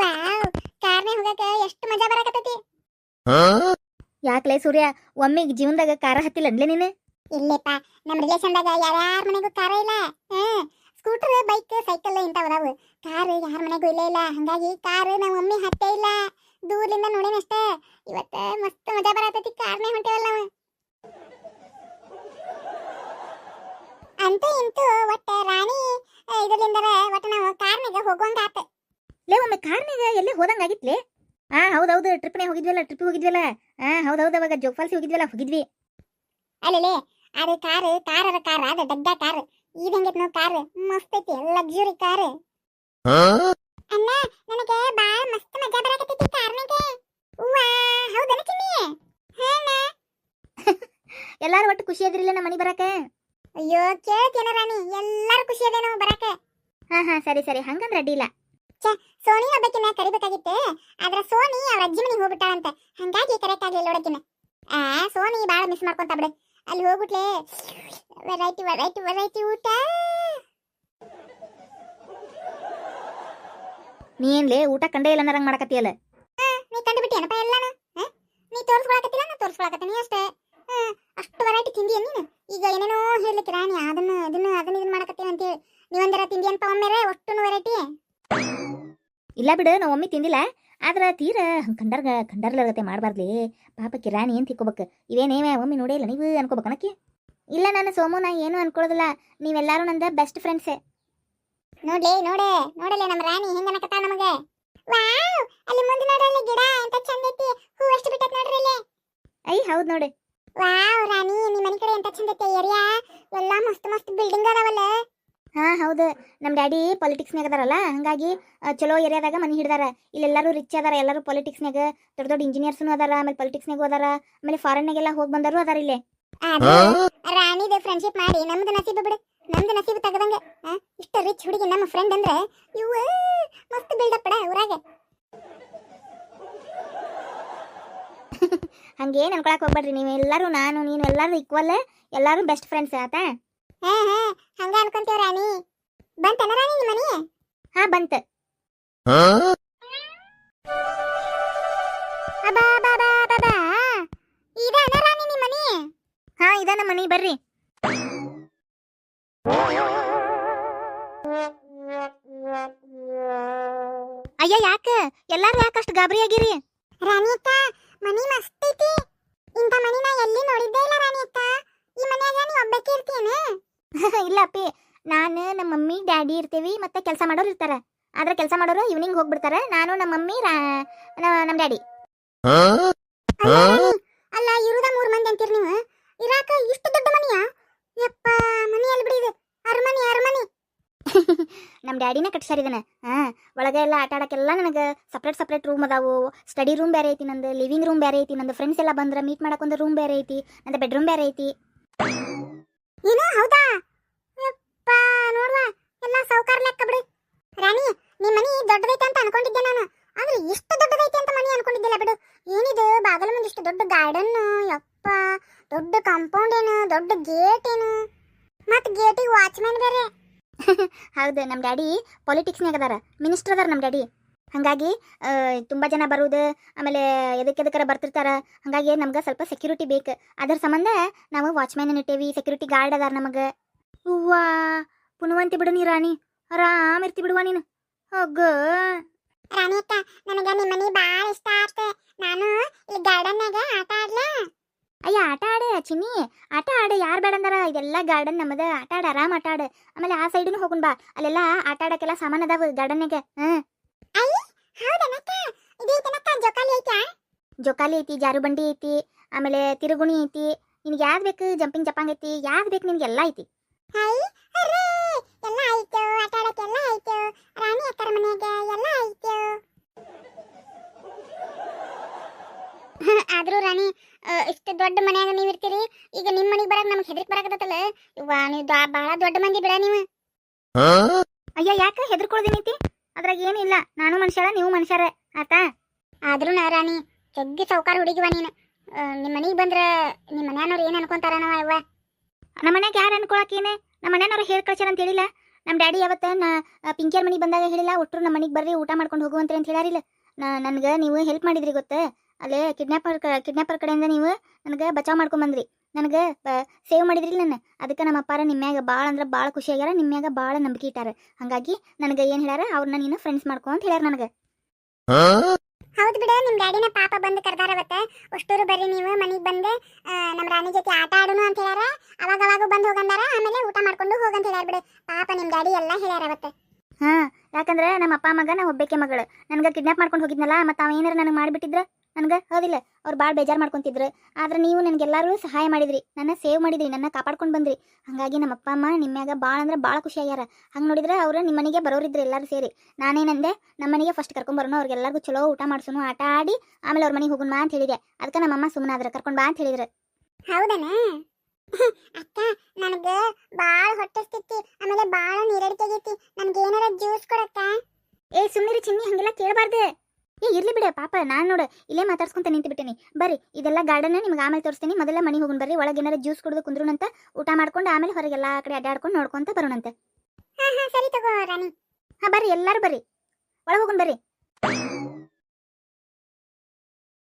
Wow ಕಾರ್ನೇ ಹೋಗಕ ಎಷ್ಟು ಮಜಾ ಬರಕತ್ತೈತಿ. ಯಾಕ್ಲೆ ಸೂರ್ಯ ಒಮ್ಮೆ ಜೀವನದಾಗ ಕಾರ ಹತ್ತಿಲ್ಲ ಅಂದ್ಲೆ ನೀನು? ಇಲ್ಲಪ್ಪ ನಮ್ಮ ರಿಲೇಷನ್ದಾಗ ಯಾರ್ಯಾರ ಮನೆಗೂ ಕಾರ ಇಲ್ಲ. ಹ್ಮ್ ಸ್ಕೂಟರ್ ಬೈಕ್ ಸೈಕಲ್ ಇಂಥವು ಅದಾವು. ಕಾರ್ ಯಾರ ಮನೆಗೂ ಇಲ್ಲೇ ಇಲ್ಲ. ಹಂಗಾಗಿ ಕಾರ್ ನಮ್ಮ ಮಮ್ಮಿ ಹತ್ತೇ ಇಲ್ಲ. ದೂರದಿಂದ ನೋಡೇನ ಅಷ್ಟೇ. ಇವತ್ತ ಮಸ್ತ್ ಮಜಾ ಬರತೈತಿ ಕಾರ್ನೇ ಹೊಂಟೇವಲ್ಲ ನಾವು. ಅಂತೂ ಇಂತೂ ಒಟ್ಟ ರಾಣಿ ಇದರಿಂದ ಒಟ್ಟ ನಾವು ಕಾರ್ನಾಗ ಹೋಗೋಂಗ ಲೇ ಒಮ್ಮೆ ಕಾರ್ನಾಗ ಎಲ್ಲೇ ಹೋದಂಗಾಗಿತ್ಲೆ ಹಾ ಹೌದು ಟ್ರಿಪ್ನೇ ಹೋಗಿದ್ವಲ್ಲ ಟ್ರಿಪ್ ಹೋಗಿದ್ವಲ್ಲ. ಹಾ ಹೌದೌದು ಅವಾಗ ಜೋಗ್ ಫಾಲ್ಸ್ ಹೋಗಿದ್ವಲ್ಲ ಹೋಗಿದ್ವಿ. ಅಲ್ಲೇ ಅದೇ ಕಾರ್ ಕಾರ್ ಅರ ಕಾರ್ ಅದ ದಡ್ಡ ಕಾರ್. ಇದು ಹೆಂಗೈತಿ ನಾವು ಕಾರ್? ಮಸ್ತ್ ಐತಿ ಲಕ್ಸುರಿ ಕಾರ್. ಅಣ್ಣ ನನಗೆ ಬಾಳ ಮಸ್ತ್ ಮಜಾ ಬರಕತ್ತೈತಿ ಕಾರ್ನಾಗ. ವಾ ಹೌದನ ಚಿನ್ನಿ? ಹಾನ ಎಲ್ಲಾರು ಒಟ್ಟು ಖುಷಿ ಅದ್ರಿಲ್ಲ ನಮ್ಮ ಮನೆ ಬರಕ? ಅಯ್ಯೋ ಕೇಳ್ತೇನ ರಾಣಿ ಎಲ್ಲಾರು ಖುಷಿ ಅದೇನೋ ಬರಕ. ಹಾ ಹಾ ಸರಿ ಸರಿ ಹಂಗಂದ್ರೆ ಅಡ್ಡಿಲ್ಲ ಸೋನಿ ಒಬ್ಬಕಿನ ಕರಿಬೇಕಾಗಿತ್ತು? ಆದ್ರ ಸೋನಿ ಅವ್ರ ಅಜ್ಜಿ ಮನೆಗೆ ಹೋಗ್ಬಿಟ್ಟಾಳಂತ. ಹಂಗಾಗಿ ಕರೆಕ್ಟ್ ಆಗ್ಲಿಲ್ಲ ಒಡಕಿನ ಆ ಸೋನಿ ಬಾಳ ಮಿಸ್ ಮಾಡ್ಕೊಂತ ಬಿಡು. ಅಲ್ಲಿ ಹೋಗ್ಬಿಟ್ಲೆ ವೆರೈಟಿ ವೆರೈಟಿ ವೆರೈಟಿ ಊಟ. ನೀ ಏನ್ಲೇ ಊಟ ಕಂಡೇ ಇಲ್ಲ ಅನ್ನರಂಗ್ ಮಾಡಕತ್ತಿಯಲ್ಲ? ನೀ ಕಂಡು ಕಂಡುಬಿಟ್ಟಿಯನಪ್ಪ ಎಲ್ಲಾನು? ನೀ ತೋರಿಸ್ಕೊಳಕತ್ತಿಲ್ಲ ನಾ ತೋರಿಸ್ಕೊಳಕತ್ತೀನಿ ಅಷ್ಟೇ ಅಷ್ಟು ವೆರೈಟಿ ತಿಂದಿಯ ನೀನು? ಈಗ ಏನೇನೋ ಹೇಳ್ಲಿಕ್ಕೆ ರಾಣಿ ಅದನ್ನ ಅದನ್ನ ಅದನ್ನ ಇದನ್ನ ಮಾಡಕತ್ತೀನಿ ಅಂತೇಳಿ ನೀವಂದರ ತಿಂದಿ ಅಂತ ಒಮ್ಮೆರೆ ಒಟ್ಟು ವೆರೈಟಿ ಇಲ್ಲ ಬಿಡು ನಾವು ಒಮ್ಮೆ ತಿಂದಿಲ್ಲ. ಆದ್ರೆ ತೀರ ಹಂಗೆ ಕಂಡರ್ಗ ಕಂಡರ್ಲಗತ್ತೆ ಮಾಡಬಾರ್ಲಿ ಪಾಪ ಕಿರಾಣಿ ಏನು ತಿಕ್ಕೋಬೇಕು ಇವೇನೇವೆ ಒಮ್ಮೆ ನೋಡೇ ಇಲ್ಲ ನೀವು ಅನ್ಕೋಬೇಕನಕ್ಕೆ ಇಲ್ಲ ನಾನು ಸೋಮು ನಾ ಏನು ಅನ್ಕೊಳ್ಳೋದಿಲ್ಲ ನೀವೆಲ್ಲಾರು ನಂದ ಬೆಸ್ಟ್ ಫ್ರೆಂಡ್ಸೇ ನೋಡ್ಲಿ ನೋಡೆ ನೋಡಲೆ ನಮ್ಮ ರಾಣಿ ಹೆಂಗ ನಕತ್ತ ನಮಗೆ? ವಾವ್! ಅಲ್ಲಿ ಮುಂದೆ ನೋಡ್ರಲ್ಲಿ ಗಿಡ ಅಂತ ಚಂದ ಐತಿ. ಹೂ ಎಷ್ಟು ಬಿಟ್ಟತ್ ನೋಡ್ರಿ ಇಲ್ಲಿ. ಐ ಹೌದು ನೋಡಿ. ವಾವ್ ರಾಣಿ ನಿಮ್ಮ ಮನೆ ಕಡೆ ಎಂತ ಚಂದ ಐತಿ ಏರಿಯಾ? ಎಲ್ಲಾ ಮಸ್ತ್ ಮಸ್ತ್ ಬಿಲ್ಡಿಂಗ್ ಅದಾವಲ್ಲ. ಹಾ ಹೌದು. ನಮ್ಮ ಡ್ಯಾಡಿ ಪಾಲಿಟಿಕ್ಸ್ನಾಗ ಅದಾರಲ್ಲ ಹಂಗಾಗಿ ಚಲೋ ಏರಿಯಾದಾಗ ಮನೆ ಹಿಡ್ದಾರ. ಇಲ್ಲೆಲ್ಲರೂ ರಿಚ್ ಅದಾರ ಎಲ್ಲರೂ ಪಾಲಿಟಿಕ್ಸ್ನಾಗ ದೊಡ್ಡ ದೊಡ್ಡ ಇಂಜಿನಿಯರ್ಸ್ನು ಅದಾರ ಆಮೇಲೆ ಪಾಲಿಟಿಕ್ಸ್ನಾಗೂ ಅದಾರ. ಆಮೇಲೆ ಫಾರಿನ್ನಾಗೆಲ್ಲ ಹೋಗಿ ಬಂದರು ಅದಾರ ಇಲ್ಲೇ. ರಾಣಿದ ಫ್ರೆಂಡ್ಶಿಪ್ ಮಾಡಿ ನಮ್ದು ನಸೀಬು ಬಿಡು ನಮ್ದು ನಸೀಬು ತೆಗದಂಗ ಆ, ಇಷ್ಟ ರಿಚ್ ಹುಡುಗಿ ನಮ್ಮ ಫ್ರೆಂಡ್ ಅಂದ್ರೆ ಇವ ಮಸ್ತ್ ಬಿಲ್ಡಪ್ ಊರಾಗೆ ಊರಾಗ. ಹಂಗೇನು ಅನ್ಕೊಳಕ್ ಹೋಗ್ಬೇಡ್ರಿ ನೀವು ಎಲ್ಲರೂ ನಾನು ನೀನು ಎಲ್ಲರೂ ಈಕ್ವಲ್ ಎಲ್ಲರೂ ಬೆಸ್ಟ್ ಫ್ರೆಂಡ್ಸ್ ಆತಾ. ಹಾ ಹಾ ಹಂಗ ಅನ್ಕೊಂತೀವ್ ರಾಣಿ ಬಂತನ ರಾಣಿ ನಿಮ್ಮ ಮನಿ ಹಾ ಬಂತ. ಅಬಾ ಬಾ ಬಾ ಬಾ ಬಾ ಇದನ ರಾಣಿ ನಿಮ್ಮ ಮನಿ? ಹಾ ಇದ ಮನಿ ಬರ್ರಿ. ಅಯ್ಯ ಯಾಕ? ಎಲ್ಲಾರು ಯಾಕಷ್ಟು ಗಾಬರಿ ಆಗಿರಿ? ರಾಣಿ ಅಕ್ಕ ಮನಿ ಮಸ್ತ್ ಐತಿ. ಇಂಥ ಮನಿ ನಾ ಎಲ್ಲಿ ನೋಡಿದ್ದೇ ಇಲ್ಲ ರಾಣಿ ಅಕ್ಕ ಈ ಮನ್ಯಾಗ ನೀ ಒಬ್ಬಕ್ಕೆ ಇರ್ತೀಯನ? ಇಲ್ಲ ಅಪ್ಪಿ ನಾನು ನಮ್ಮ ಮಮ್ಮಿ ಡ್ಯಾಡಿ ಇರ್ತೀವಿ ಮತ್ತೆ ಕೆಲಸ ಮಾಡೋರು ಇರ್ತಾರೆ. ಆದ್ರೆ ಕೆಲಸ ಮಾಡೋರು ಈವ್ನಿಂಗ್ ಹೋಗ್ಬಿಡ್ತಾರೆ. ನಾನು ನಮ್ಮ ಮಮ್ಮಿ ರಾ- ನ- ನಮ್ಮ ಡ್ಯಾಡಿ. ಅಲ್ಲ ಅಲ್ಲ ಇರುದ ಮೂರ್ ಮಂದಿ ಅಂತೀರಿ ನೀವು? ಇರಾಕ ಇಷ್ಟು ದೊಡ್ಡ ಮನಿಯ? ಯಪ್ಪ ಮನಿ ಎಲ್ಲಿ ಬಿಡಿ ಅರಮನಿ ಅರಮನಿ. ನಮ್ಮ ಡ್ಯಾಡಿನ ಕಟ್ಸ್ಯಾರ ಇದನ್ನ ಹಾ ಒಳಗೆ ಎಲ್ಲ ಆಟ ಆಡಕ್ಕೆಲ್ಲ ನನಗೆ ಸಪ್ರೇಟ್ ಸಪ್ರೇಟ್ ರೂಮ್ ಅದಾವು. ಸ್ಟಡಿ ರೂಮ್ ಬೇರೆ ಐತಿ ನಂದು ಲಿವಿಂಗ್ ರೂಮ್ ಬೇರೆ ಐತಿ. ನಂದು ಫ್ರೆಂಡ್ಸ್ ಎಲ್ಲ ಬಂದ್ರೆ ಮೀಟ್ ಮಾಡಕ್ ಒಂದು ರೂಮ್ ಬೇರೆ ಐತಿ. ನಂದು ಬೆಡ್ರೂಮ್ ಬೇರೆ ಐತಿ. ಏನು ಹೌದಾ? ಯಪ್ಪ, ನೋಡ್ವಾ, ಎಲ್ಲ ಸೌಕಾರ ಲೆಕ್ಕ ಬಿಡಿ. ರಾಣಿ ನಿಮ್ಮ ಮನಿ ದೊಡ್ಡದೈತೆ ಅಂತ ಅನ್ಕೊಂಡಿದ್ದೆ ನಾನು. ಆದ್ರೆ ಇಷ್ಟು ದೊಡ್ಡದೈತೆ ಅಂತ ಮನಿ ಅನ್ಕೊಂಡಿದ್ದಿಲ್ಲ ಬಿಡು. ಏನಿದು? ಬಾಗಲ ಮುಂದೆ ಇಷ್ಟು ದೊಡ್ಡ ಗಾರ್ಡನ್ ಯಪ್ಪ, ದೊಡ್ಡ ಕಾಂಪೌಂಡ್ ಏನು, ದೊಡ್ಡ ಗೇಟ್ ಏನು. ಮತ್ ಗೇಟಿಗೆ ವಾಚ್ಮ್ಯಾನ್ ಬೇರೆ. ಹೌದು ನಮ್ಮ ಡ್ಯಾಡಿ ಪಾಲಿಟಿಕ್ಸ್ನಾಗ ಅದಾರ. ಮಿನಿಸ್ಟರ್ ಅದಾರ ನಮ್ಮ ಡ್ಯಾಡಿ. ಹಾಗಾಗಿ ತುಂಬ ಜನ ಬರುವುದು ಆಮೇಲೆ ಎದಕ್ಕೆ ಎದಕ್ಕಾರ ಬರ್ತಿರ್ತಾರೆ ಹಾಗಾಗಿ ನಮ್ಗೆ ಸ್ವಲ್ಪ ಸೆಕ್ಯೂರಿಟಿ ಬೇಕು. ಅದ್ರ ಸಂಬಂಧ ನಾವು ವಾಚ್ಮ್ಯಾನ್ ಇಟ್ಟೇವಿ ಸೆಕ್ಯೂರಿಟಿ ಗಾರ್ಡ್ ಅದಾರ ನಮಗೆ. ಹೂವಾ ಪುನವಂತಿ ಬಿಡು ನೀ ರಾಣಿ ಆರಾಮ್ ಇರ್ತಿ ಬಿಡುವ ನೀನು. ಹೋಗ ರಾಣಿ ಅಕ್ಕ ನನಗೆ ನಿಮ್ ಮನೆ ಬಾಳ ಇಷ್ಟ ಆತ. ನಾನು ಈ ಗಾರ್ಡನ್ನಾಗ ಆಟ ಆಡ್ಲ. ಅಯ್ಯ ಆಟ ಆಡ ಚಿನ್ನಿ ಆಟ ಆಡ ಯಾರು ಬೇಡ ಅಂದಾರ? ಇದೆಲ್ಲ ಗಾರ್ಡನ್ ನಮ್ಮದ ಆಟ ಆಡ ಆರಾಮ್ ಆಟ ಆಡ. ಆಮೇಲೆ ಆ ಸೈಡ್ನು ಹೋಗುನ್ ಬಾ ಅಲ್ಲೆಲ್ಲ ಆಟ ಆಡಕ್ಕೆಲ್ಲ ಸಾಮಾನು ಅದಾವ ಗಾರ್ಡನ್ನಾಗ ಹ್ಮ್. ಹೌದನಕ್ಕ ಇದೈತನಕ್ಕ ಜೋಕಾಲಿ ಐತಾ ಜೋಕಾಲಿ ಐತಿ ಜಾರುಬಂಡಿ ಐತಿ ಆಮೇಲೆ ತಿರುಗುಣಿ ಐತಿ ನಿನ್ಗೆ ಯಾವ್ದು ಬೇಕು? ಜಂಪಿಂಗ್ ಜಪಾಂಗ್ ಐತಿ ಯಾವ್ದು ಬೇಕು ನಿನ್ಗೆ? ಎಲ್ಲ ಐತಿ. ಹೈ ಅರೇ! ಎಲ್ಲ ಆಯ್ತು ಆಟ ಆಡಕ್ಕೆಲ್ಲ ಆಯ್ತು ರಾಣಿ ಅಕ್ಕರ ಮನೆಗೆ ಎಲ್ಲ ಆಯ್ತು. ಆದ್ರೂ ರಾಣಿ ಇಷ್ಟು ದೊಡ್ಡ ಮನ್ಯಾಗ ನೀವು ಇರ್ತೀರಿ ಈಗ ನಿಮ್ಮ ಮನೆಗೆ ಬರಕ್ ನಮ್ಗೆ ಹೆದರಿಕೆ ಬರಕತ್ತಲ್ಲ ಇವ ನೀವು ಬಹಳ ದೊಡ್ಡ ಮಂದಿ ಬಿಡ ನೀವು. ಅಯ್ಯ ಯಾಕೆ ಹೆದರ್ಕೊಳ್ದೇನೈತಿ ಅದ್ರಾಗ ಏನಿಲ್ಲ ನಾನು ಮನುಷ್ಯರ ನೀವು ಮನುಷ್ಯರ. ಆತಾ ಆದ್ರೂ ನಾ ರಾಣಿ ಜಗ್ಗಿ ಸೌಕಾರ ಹುಡುಗಿವ ನೀನು. ನಿಮ್ಮ ಮನೆಗೆ ಬಂದ್ರೆ ಬಂದ್ರ ನಿಮ್ ಏನು ಅನ್ಕೊಂತಾರ ನಾವು ಅವ್ವ. ನಮ್ಮ ಮನ್ಯಾಗ ಯಾರು ಅನ್ಕೊಳಕೇನೆ ನಮ್ಮ ಮನೆಯವ್ರು ಹೇಳಿ ಕಳ್ಸ್ಯಾರ ಅಂತ ಹೇಳಿಲ್ಲ. ನಮ್ಮ ಡ್ಯಾಡಿ ಯಾವತ್ತ ನಾ ಪಿಂಕಿಯರ್ ಮನೆಗೆ ಬಂದಾಗ ಹೇಳಿಲ್ಲ ಒಟ್ಟರು ನಮ್ಮ ಮನೆಗೆ ಬರ್ರಿ ಊಟ ಮಾಡ್ಕೊಂಡು ಹೋಗುವಂತ್ರಿ ಅಂತ ಹೇಳಾರಿಲ್ಲ ನಾ ನನಗೆ ನೀವು ಹೆಲ್ಪ್ ಮಾಡಿದ್ರಿ ಗೊತ್ತ? ಅಲ್ಲೇ ಕಿಡ್ನಾಪರ್ ಕಿಡ್ನಾಪರ್ ಕಡೆಯಿಂದ ನೀವು ನನಗೆ ಬಚಾವ್ ಮಾಡ್ಕೊಂಡ್ ಬಂದ್ರಿ. ನನಗೆ ಸೇವ್ ಮಾಡಿದ್ರಿ ನನ್ನ. ಅದಕ್ಕೆ ನಮ್ಮ ಅಪ್ಪಾರ ನಿಮ್ಮ್ಯಾಗ ಭಾಳ ಅಂದ್ರೆ ಭಾಳ ಖುಷಿ ಆಗ್ಯಾರ ನಿಮ್ಮ್ಯಾಗ ಭಾಳ ನಂಬಿಕೆ ಇಟ್ಟಾರ. ಹಂಗಾಗಿ ನನಗೆ ಏನು ಹೇಳ್ಯಾರ ಅವ್ರನ್ನ ನೀನು ಫ್ರೆಂಡ್ಸ್ ಮಾಡ್ಕೊ ಅಂತ ಹೇಳ್ಯಾರ ನನಗೆ. ಹೌದು ಬಿಡ ನಿಮ್ಮ ಡ್ಯಾಡಿನ ಪಾಪ ಬಂದು ಕರ್ದಾರ ಅವತ್ತ. ಅಷ್ಟೂರು ಬರ್ರಿ ನೀವು ಮನೆಗೆ ಬಂದು ನಮ್ಮ ನಮ್ ರಾಣಿ ಜೊತೆ ಆಟ ಆಡೋಣ ಅಂತ ಹೇಳ್ಯಾರ. ಅವಾಗ ಅವಾಗ ಬಂದು ಹೋಗಂದಾರ ಆಮೇಲೆ ಊಟ ಮಾಡ್ಕೊಂಡು ಹೋಗಂತ ಹೇಳ್ಯಾರ ಬಿಡು. ಪಾಪ ನಿಮ್ಮ ಡ್ಯಾಡಿ ಎಲ್ಲ ಹೇಳ್ಯಾರ ಅವತ್ತ. ಹಾ ಯಾಕಂದ್ರೆ ನಮ್ಮ ಅಪ್ಪ ಮಗ ನಾ ಒಬ್ಬಕ್ಕೆ ಮಗಳು. ನನಗೆ ಕಿಡ್ನಾಪ್ ಮಾಡ್ಕೊಂಡು ಹೋಗಿದ್ನಲ್ಲ ಮತ್ತೆ ಅವ ಏನಾರ ನನಗೆ ಮಾಡಿಬಿಟ್ಟಿದ್ರ? ನನಗೆ, ಹೌದಿಲ್ಲ, ಅವ್ರು ಭಾಳ ಬೇಜಾರು ಮಾಡ್ಕೊತಿದ್ರು. ಆದ್ರೆ ನೀವು ನನಗೆಲ್ಲರೂ ಸಹಾಯ ಮಾಡಿದ್ರಿ. ನನ್ನ ಸೇವ್ ಮಾಡಿದ್ರಿ, ನನ್ನ ಕಾಪಾಡ್ಕೊಂಡು ಬಂದ್ರಿ. ಹಾಗಾಗಿ ನಮ್ಮ ಅಪ್ಪ, ಅಮ್ಮ ನಿಮ್ಮ್ಯಾಗ ಭಾಳ ಅಂದ್ರೆ ಭಾಳ ಖುಷಿ ಆಗ್ಯಾರ. ಹಂಗೆ ನೋಡಿದ್ರೆ ಅವರು ನಿಮ್ಮ ಮನೆಗೆ ಬರೋರಿದ್ರು ಎಲ್ಲರೂ ಸೇರಿ. ನಾನೇನಂದೆ ನಮ್ಮ ಮನೆಗೆ ಫಸ್ಟ್ ಕರ್ಕೊಂಬರೋನು, ಅವ್ರಿಗೆಲ್ಲರಿಗೂ ಚಲೋ ಊಟ ಮಾಡಿಸೋನು, ಆಟ ಆಡಿ ಆಮೇಲೆ ಅವ್ರ ಮನೆಗೆ ಹೋಗೋಣ ಅಂತ ಹೇಳಿದೆ. ಅದಕ್ಕೆ ನಮ್ಮಮ್ಮ ಸುಮ್ಮನಾದ್ರೆ ಕರ್ಕೊಂಡು ಬಾ ಅಂತ ಹೇಳಿದ್ರು. ಹೌದನ? ಅಕ್ಕ, ನನಗೆ ಭಾಳ ಹೊಟ್ಟೆ ಹೊಟ್ಟೆಸ್ತಿತ್ತು ಆಮೇಲೆ ಭಾಳ ನೀರಡಿಕೆ ಆಗೈತಿ ನನ್ಗೆ ಏನಾರ ಜ್ಯೂಸ್ ಕೊಡಕ್ಕ ಏ ಸುಮ್ಮನಿರಿ ಚಿನ್ನಿ ಹಂಗೆಲ್ಲ ಕೇಳಬಾರ್ದೆ ಏ ಇರ್ಲಿ ಬಿಡ ಪಾಪ ನಾನು ನೋಡು ಇಲ್ಲೇ ಮಾತಾಡ್ಸ್ಕೊಂತ ನಿಂತು ಬಿಟ್ಟಿನಿ ಬರ್ರಿ ಇದೆಲ್ಲ ಗಾರ್ಡನ್ ನಿಮ್ಗೆ ಆಮೇಲೆ ತೋರಿಸ್ತೀನಿ. ಮೊದಲ ಮನೆಗೆ ಹೋಗೋಣ ಬರ್ರಿ. ಒಳಗೆ ಏನಾರ ಜ್ಯೂಸ್ ಕುಡಿದು ಕುಂದ್ರುನಂತ ಊಟ ಮಾಡ್ಕೊಂಡು ಆಮೇಲೆ ಹೊರಗೆ ಎಲ್ಲಾ ಕಡೆ ಅಡ್ಡಾಡ್ಕೊಂಡು ನೋಡ್ಕೊಂತ ಬರೋಣಂತೆ. ಹಾ ಹಾ ಸರಿ ತಗೋ ರಾಣಿ. ಹಾ ಬರ್ರಿ ಎಲ್ಲರೂ ಬರ್ರಿ. ಒಳಗೆ ಹೋಗೋಣ ಬರ್ರಿ.